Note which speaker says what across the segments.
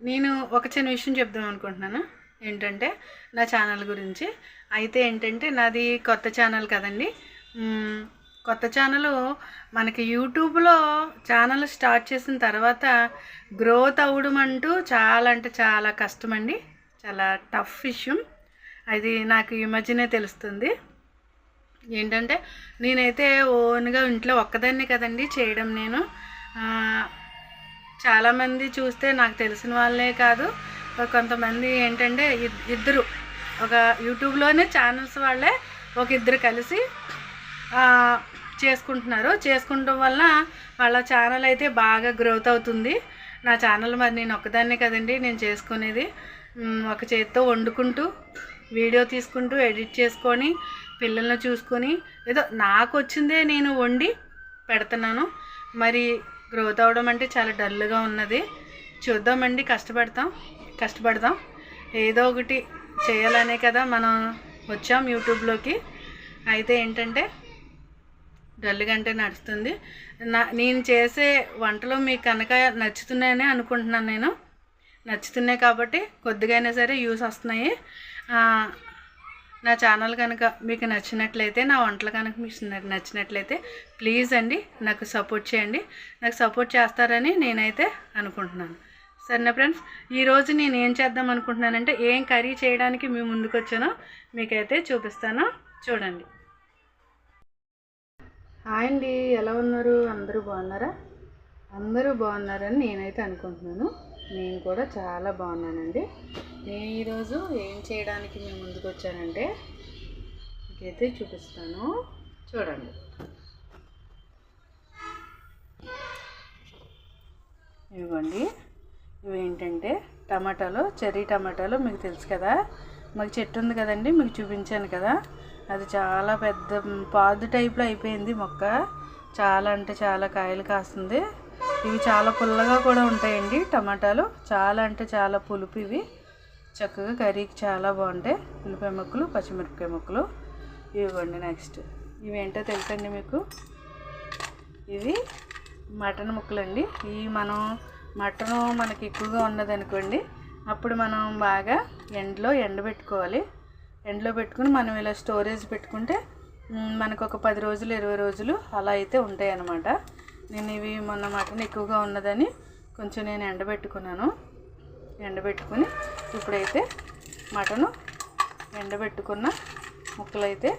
Speaker 1: నేను ఒక చిన్న విషయం చెప్దాం అనుకుంటున్నాను. ఏంటంటే నా ఛానల్ గురించి. అయితే ఏంటంటే నాది కొత్త ఛానల్ కదండి. కొత్త ఛానల్ మనకి యూట్యూబ్లో ఛానల్ స్టార్ట్ చేసిన తర్వాత గ్రోత్ అవ్వడం అంటూ చాలా అంటే చాలా కష్టమండి. చాలా టఫ్ విషయం. అది నాకు ఈ మధ్యనే తెలుస్తుంది. ఏంటంటే నేనైతే ఓన్గా ఇంట్లో ఒక్కదాన్నే కదండి చేయడం నేను. చాలామంది చూస్తే నాకు తెలిసిన వాళ్ళే కాదు కొంతమంది ఏంటంటే ఇద్దరు. ఒక యూట్యూబ్లోనే ఛానల్స్ వాళ్ళే ఒక ఇద్దరు కలిసి చేసుకుంటున్నారు. చేసుకుంటాం వల్ల వాళ్ళ ఛానల్ అయితే బాగా గ్రోత్ అవుతుంది. నా ఛానల్ మరి నేను ఒక్కదాన్నే కదండి నేను చేసుకునేది. ఒక చేత్తో వండుకుంటూ వీడియో తీసుకుంటూ ఎడిట్ చేసుకొని పిల్లల్ని చూసుకొని ఏదో నాకు వచ్చిందే నేను వండి పెడుతున్నాను. మరి గ్రోత్ అవడం అంటే చాలా డల్గా ఉన్నది. చూద్దామండి కష్టపడతాం కష్టపడదాం. ఏదో ఒకటి చేయాలనే కదా మనం వచ్చాం యూట్యూబ్లోకి. అయితే ఏంటంటే డల్గా అంటే నడుస్తుంది. నా నేను చేసే వంటలు మీకు కనుక నచ్చుతున్నాయని అనుకుంటున్నాను నేను. నచ్చుతున్నాయి కాబట్టి కొద్దిగైనా సరే యూస్ వస్తున్నాయి. నా ఛానల్ కనుక మీకు నచ్చినట్లయితే నా వంటలు కనుక మీకు నచ్చినట్లయితే ప్లీజ్ అండి నాకు సపోర్ట్ చేయండి. నాకు సపోర్ట్ చేస్తారని నేనైతే అనుకుంటున్నాను. సరేనా ఫ్రెండ్స్ ఈరోజు నేను ఏం చేద్దాం అనుకుంటున్నానంటే ఏం కర్రీ చేయడానికి మీ ముందుకు వచ్చానో మీకైతే చూపిస్తాను. చూడండి. హాయ్ అండి ఎలా ఉన్నారు? అందరూ బాగున్నారా? అందరూ బాగున్నారని నేనైతే అనుకుంటున్నాను. నేను కూడా చాలా బాగున్నానండి. నేను ఈరోజు ఏం చేయడానికి మేము ముందుకు వచ్చానంటే మీకైతే చూపిస్తాను. చూడండి. ఇవ్వండి. ఇవి ఏంటంటే టమాటాలు చెర్రీ టమాటాలు మీకు తెలుసు కదా. మాకు చెట్టు ఉంది కదండి మీకు చూపించాను కదా. అది చాలా పెద్ద పాదు టైప్లో అయిపోయింది మొక్క. చాలా అంటే చాలా కాయలు కాస్తుంది. ఇవి చాలా పుల్లగా కూడా ఉంటాయండి టమాటాలు. చాలా అంటే చాలా పులుపు ఇవి. చక్కగా కర్రీకి చాలా బాగుంటాయి. ఉల్లిపాయ ముక్కలు పచ్చిమిరపకాయ ముక్కలు. ఇవ్వండి నెక్స్ట్ ఇవేంటో తెలుసండి మీకు? ఇవి మటన్ ముక్కలండి. ఈ మనం మటన్ మనకి ఎక్కువగా ఉన్నదనుకోండి అప్పుడు మనం బాగా ఎండలో ఎండబెట్టుకోవాలి. ఎండలో పెట్టుకుని మనం ఇలా స్టోరేజ్ పెట్టుకుంటే మనకు ఒక పది రోజులు ఇరవై రోజులు అలా అయితే ఉంటాయి అన్నమాట నేను ఇవి మొన్న మటన్ ఎక్కువగా ఉన్నదని కొంచెం నేను ఎండబెట్టుకున్నాను. ఎండబెట్టుకుని ఇప్పుడైతే మటను ఎండబెట్టుకున్న ముక్కలైతే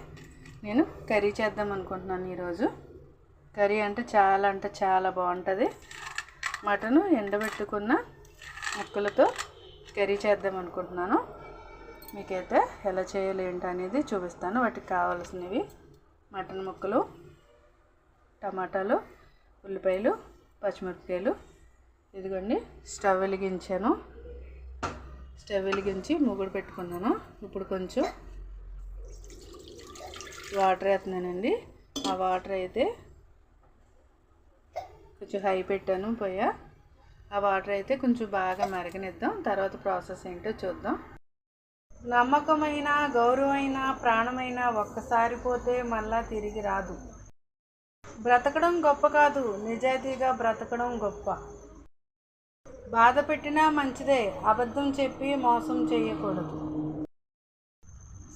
Speaker 1: నేను కర్రీ చేద్దాం అనుకుంటున్నాను ఈరోజు. కర్రీ అంటే చాలా అంటే చాలా బాగుంటుంది. మటను ఎండబెట్టుకున్న ముక్కలతో కర్రీ చేద్దాం అనుకుంటున్నాను. మీకైతే ఎలా చేయాలి ఏంటి అనేది చూపిస్తాను. వాటికి కావాల్సినవి మటన్ ముక్కలు టమాటాలు ఉల్లిపాయలు పచ్చిమిరపకాయలు. ఇదిగోండి స్టవ్ వెలిగించాను. స్టవ్ వెలిగించి మూగుడు పెట్టుకున్నాను. ఇప్పుడు కొంచెం వాటర్ వేస్తున్నానండి. ఆ వాటర్ అయితే కొంచెం హై పెట్టాను పొయ్య ఆ వాటర్ అయితే కొంచెం బాగా మరగనిద్దాం. తర్వాత ప్రాసెస్ ఏంటో చూద్దాం. నమ్మకమైన గౌరవమైన ప్రాణమైన ఒక్కసారి పోతే మళ్ళా తిరిగి రాదు. బ్రతకడం గొప్ప కాదు. నిజాయితీగా బ్రతకడం గొప్ప. బాధ పెట్టినా మంచిదే అబద్ధం చెప్పి మోసం చేయకూడదు.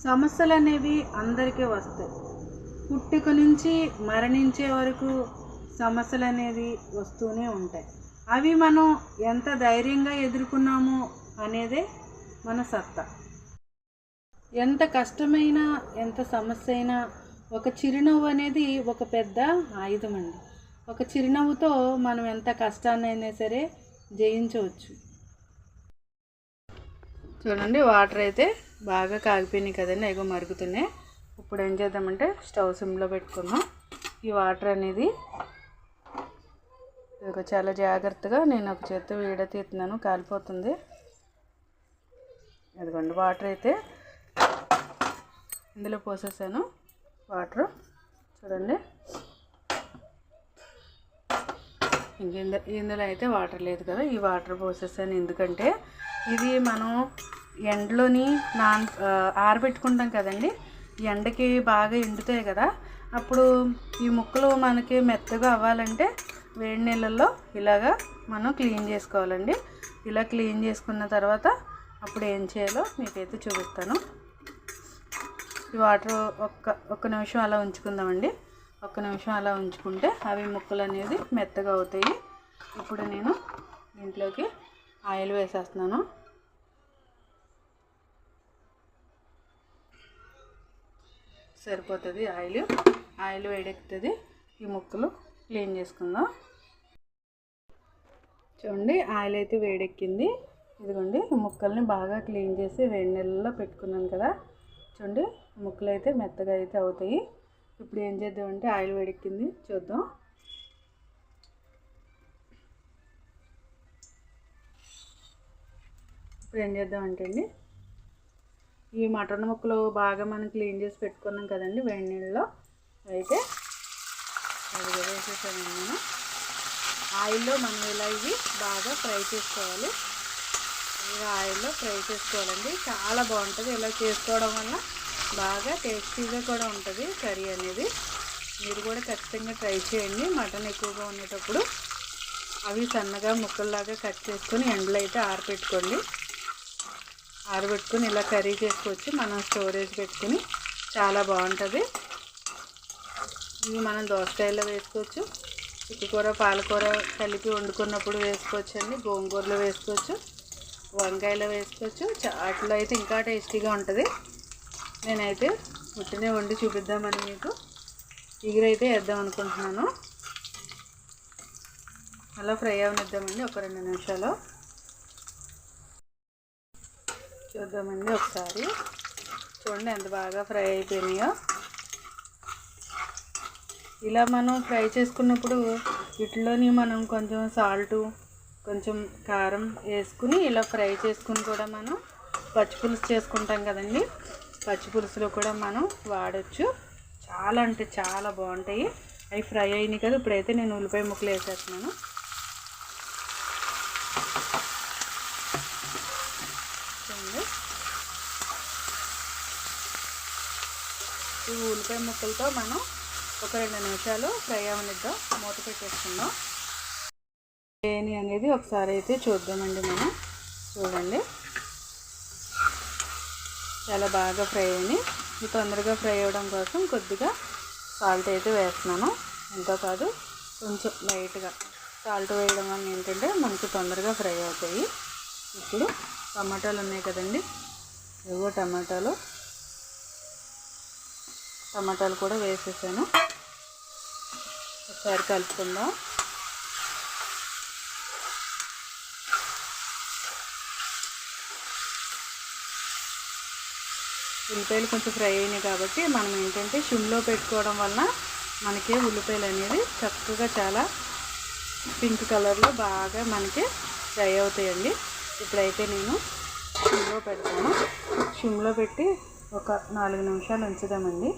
Speaker 1: సమస్యలు అనేవి అందరికీ వస్తాయి. పుట్టుక నుంచి మరణించే వరకు సమస్యలు అనేది వస్తూనే ఉంటాయి. అవి మనం ఎంత ధైర్యంగా ఎదుర్కొన్నామో అనేదే మన సత్తా. ఎంత కష్టమైన ఎంత సమస్య అయినా ఒక చిరునవ్వు అనేది ఒక పెద్ద ఆయుధం అండి. ఒక చిరునవ్వుతో మనం ఎంత కష్టాన్నైనా సరే జయించవచ్చు. చూడండి వాటర్ అయితే బాగా కాగిపోయినాయి కదండి అవి మరుగుతున్నాయి. ఇప్పుడు ఏం చేద్దామంటే స్టవ్ సిమ్లో పెట్టుకుందాం. ఈ వాటర్ అనేది ఇదిగో చాలా జాగ్రత్తగా నేను ఒక చేత్తో వీడ తీస్తున్నాను కాలిపోతుంది. అదిగోండి వాటర్ అయితే ఇందులో పోసేసాను. వాటర్ చూడండి. ఇంక ఇందులో అయితే వాటర్ లేదు కదా ఈ వాటర్ పోసేసాను ఎందుకంటే ఇది మనం ఎండలోని నాన్ ఆరబెట్టుకుంటాం కదండి. ఎండకి బాగా ఎండుతాయి కదా. అప్పుడు ఈ ముక్కలు మనకి మెత్తగా అవ్వాలంటే వేడి నీళ్ళల్లో ఇలాగా మనం క్లీన్ చేసుకోవాలండి. ఇలా క్లీన్ చేసుకున్న తర్వాత అప్పుడు ఏం చేయాలో మీకైతే చూపిస్తాను. ఈ వాటర్ ఒక్క ఒక్క నిమిషం అలా ఉంచుకుందామండి. ఒక్క నిమిషం అలా ఉంచుకుంటే అవి ముక్కలు అనేది మెత్తగా అవుతాయి. ఇప్పుడు నేను దీంట్లోకి ఆయిల్ వేసేస్తున్నాను. సరిపోతుంది ఆయిల్. ఆయిల్ వేడెక్కుతుంది. ఈ ముక్కలు క్లీన్ చేసుకుందాం. చూడండి ఆయిల్ అయితే వేడెక్కింది. ఇదిగోండి ఈ ముక్కల్ని బాగా క్లీన్ చేసి వేడి నెలల్లో పెట్టుకున్నాను కదా. చూడండి ముక్కలు అయితే మెత్తగా అయితే అవుతాయి. ఇప్పుడు ఏం చేద్దామంటే ఆయిల్ వేడెక్కింది చూద్దాం. ఇప్పుడు ఏం చేద్దామంటే అండి ఈ మటన్ ముక్కలు బాగా మనం క్లీన్ చేసి పెట్టుకున్నాం కదండి వేడి నీళ్ళలో. అయితే అది వేసేసాను నేను. ఆయిల్లో మనం ఇలా ఇవి బాగా ఫ్రై చేసుకోవాలి. ఇలా ఆయిల్లో ఫ్రై చేసుకోవాలండి. చాలా బాగుంటుంది ఇలా చేసుకోవడం వల్ల. బాగా టేస్టీగా కూడా ఉంటుంది కర్రీ అనేది. మీరు కూడా ఖచ్చితంగా ట్రై చేయండి. మటన్ ఎక్కువగా ఉండేటప్పుడు అవి సన్నగా ముక్కల్లాగా కట్ చేసుకొని ఎండలో అయితే ఆరబెట్టుకోండి ఆరబెట్టుకుని ఇలా కర్రీ చేసుకోవచ్చు. మనం స్టోరేజ్ పెట్టుకుని చాలా బాగుంటుంది. ఇవి మనం దోసకాయలో వేసుకోవచ్చు. చిక్కుకూర పాలకూర కలిపి వండుకున్నప్పుడు వేసుకోవచ్చు అండి. గోంగూరలో వేసుకోవచ్చు. వంకాయలో వేసుకోవచ్చు. వాటిలో అయితే ఇంకా టేస్టీగా ఉంటుంది. నేనైతే ఉట్టినే వండి చూపిద్దామని మీకు ఎగురైతే వేద్దాం అనుకుంటున్నాను. అలా ఫ్రై అవనిద్దామండి ఒక రెండు నిమిషాలు. చూద్దామండి ఒకసారి. చూడండి ఎంత బాగా ఫ్రై అయిపోయినాయో. ఇలా మనం ఫ్రై చేసుకున్నప్పుడు వీటిలోని మనం కొంచెం సాల్టు కొంచెం కారం వేసుకుని ఇలా ఫ్రై చేసుకుని కూడా మనం పచ్చిపులుసు చేసుకుంటాం కదండి. పచ్చి పులుసులో కూడా మనం వాడచ్చు. చాలా అంటే చాలా బాగుంటాయి. అవి ఫ్రై అయినాయి కదా ఇప్పుడైతే నేను ఉల్లిపాయ ముక్కలు వేసేస్తున్నాను. చూడండి. ఈ ఉల్లిపాయ ముక్కలతో మనం ఒక రెండు నిమిషాలు ఫ్రై అవనిద్దాం. మూత పెట్టేసుకుందాం. బిర్యానీ అనేది ఒకసారి అయితే చూద్దామండి మనం. చూడండి. చాలా బాగా ఫ్రై అయింది ఇది తొందరగా ఫ్రై అవ్వడం కోసం కొద్దిగా సాల్ట్ అయితే వేస్తున్నాను. ఎంతో కాదు కొంచెం లైట్గా సాల్ట్ వేయడం వల్ల ఏంటంటే మనకు తొందరగా ఫ్రై అవుతాయి. ఇప్పుడు టమాటాలు ఉన్నాయి కదండి. ఇవో టమాటాలు. టమాటాలు కూడా వేసేసాను. ఒకసారి కలుపుకుందాం. ఉల్లిపాయలు కొంచెం ఫ్రై అయినాయి కాబట్టి మనం ఏంటంటే షిమ్లో పెట్టుకోవడం వలన మనకి ఉల్లిపాయలు అనేది చక్కగా చాలా పింక్ కలర్లో బాగా మనకి ఫ్రై అవుతాయండి. ఇప్పుడైతే నేను షిమ్లో పెడతాను. షిమ్లో పెట్టి ఒక నాలుగు నిమిషాలు ఉంచుదామండి.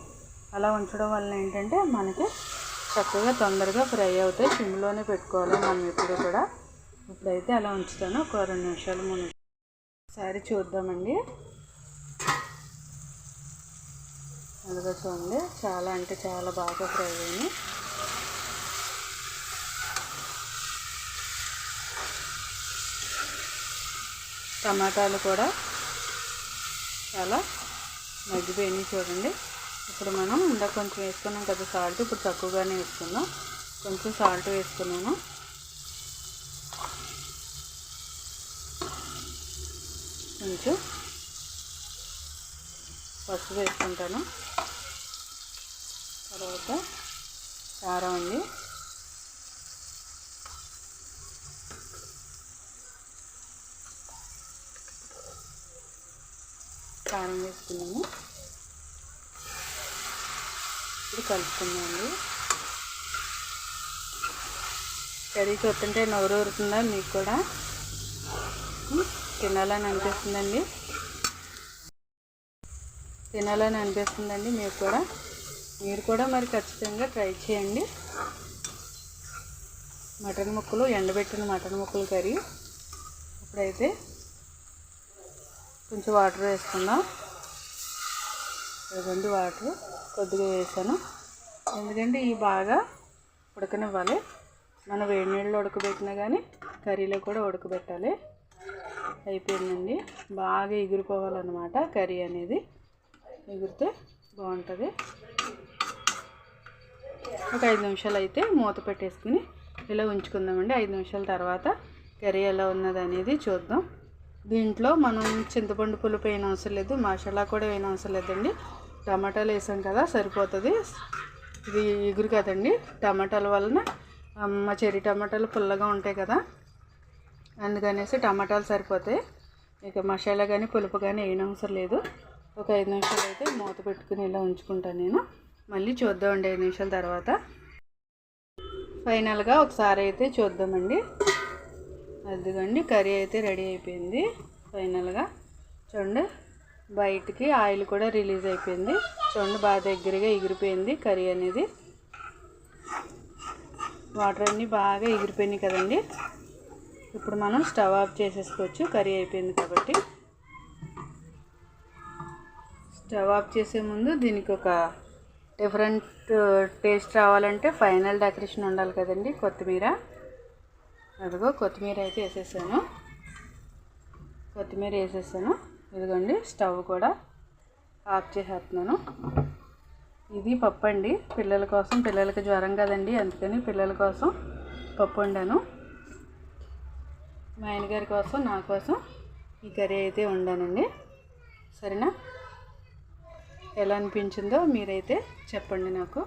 Speaker 1: అలా ఉంచడం వలన ఏంటంటే మనకి చక్కగా తొందరగా ఫ్రై అవుతాయి. సిమ్లోనే పెట్టుకోవాలి మనం ఎప్పుడు కూడా. ఇప్పుడైతే అలా ఉంచుతాను. ఒక రెండు నిమిషాలు మూడు ఒకసారి చూద్దామండి. అందులో చూడండి చాలా అంటే చాలా బాగా ఫ్రై అయ్యింది టమాటాలు కూడా చాలా మగ్గిపోయినాయి చూడండి. ఇప్పుడు మనం ఇందాక కొంచెం వేసుకున్నాం కదా సాల్ట్ ఇప్పుడు తక్కువగానే వేసుకుందాం. కొంచెం సాల్ట్ వేసుకున్నాను. కొంచెం పసుపు వేసుకుంటాను. తర్వాత కారం అండి. కారం వేసుకున్నాము. ఇప్పుడు కలుపుకున్నాము కర్రీ చూస్తుంటే నోరు ఊరుతుందా మీకు కూడా? తినాలని అనిపిస్తుందండి. తినాలని అనిపిస్తుందండి మీకు కూడా? మీరు కూడా మరి ఖచ్చితంగా ట్రై చేయండి. మటన్ ముక్కలు ఎండబెట్టిన మటన్ ముక్కలు కర్రీ. ఇప్పుడైతే కొంచెం వాటర్ వేసుకుందాం. రెండు వాటర్. కొద్దిగా వేసాను. ఎందుకంటే ఇవి బాగా ఉడకనివ్వాలి. మన వేడి నీళ్ళు ఉడకబెట్టినా కానీ కర్రీలో కూడా ఉడకబెట్టాలి. అయిపోయిందండి. బాగా ఎగిరిపోవాలన్నమాట కర్రీ అనేది. ఎగిరితే బాగుంటుంది. ఒక ఐదు నిమిషాలు అయితే మూత పెట్టేసుకుని ఇలా ఉంచుకుందామండి. ఐదు నిమిషాల తర్వాత కర్రీ ఎలా ఉన్నది అనేది చూద్దాం. దీంట్లో మనం చింతపండు పులుపు అయిన అవసరం లేదు మసాలా కూడా అయిన అవసరం లేదండి. టమాటాలు వేసాం కదా సరిపోతుంది. ఇది ఎగురు కదండి. టమాటాల వలన మా చెర్రీ టమాటాలు పుల్లగా ఉంటాయి కదా. అందుకనేసి టమాటాలు సరిపోతాయి. ఇక మసాలా కానీ పులుపు కానీ వేయనవసరం లేదు. ఒక ఐదు నిమిషాలు అయితే మూత పెట్టుకుని ఇలా ఉంచుకుంటాను నేను. మళ్ళీ చూద్దామండి ఐదు నిమిషాల తర్వాత. ఫైనల్గా ఒకసారి అయితే చూద్దామండి. అదిగండి కర్రీ అయితే రెడీ అయిపోయింది. ఫైనల్గా చూడండి బయటికి ఆయిల్ కూడా రిలీజ్ అయిపోయింది. చూడండి బాగా దగ్గరగా ఎగిరిపోయింది కర్రీ అనేది. వాటర్ అన్నీ బాగా ఎగిరిపోయినాయి కదండి. ఇప్పుడు మనం స్టవ్ ఆఫ్ చేసేసుకోవచ్చు. కర్రీ అయిపోయింది కాబట్టి. స్టవ్ ఆఫ్ చేసే ముందు దీనికి ఒక డిఫరెంట్ టేస్ట్ రావాలంటే ఫైనల్ డెకరేషన్ ఉండాలి కదండి కొత్తిమీర. అదిగో కొత్తిమీర అయితే వేసేసాను. కొత్తిమీర వేసేసాను. ఇదిగోండి స్టవ్ కూడా ఆఫ్ చేసేస్తున్నాను. ఇది పప్పు అండి. పిల్లల కోసం పిల్లలకి జ్వరం కదండి అందుకని పిల్లల కోసం పప్పు వండాను. మా ఆయనగారి కోసం నా కోసం ఈ కర్రీ అయితే వండానండి. సరేనా? ఎలా అనిపించిందో మీరైతే చెప్పండి నాకు.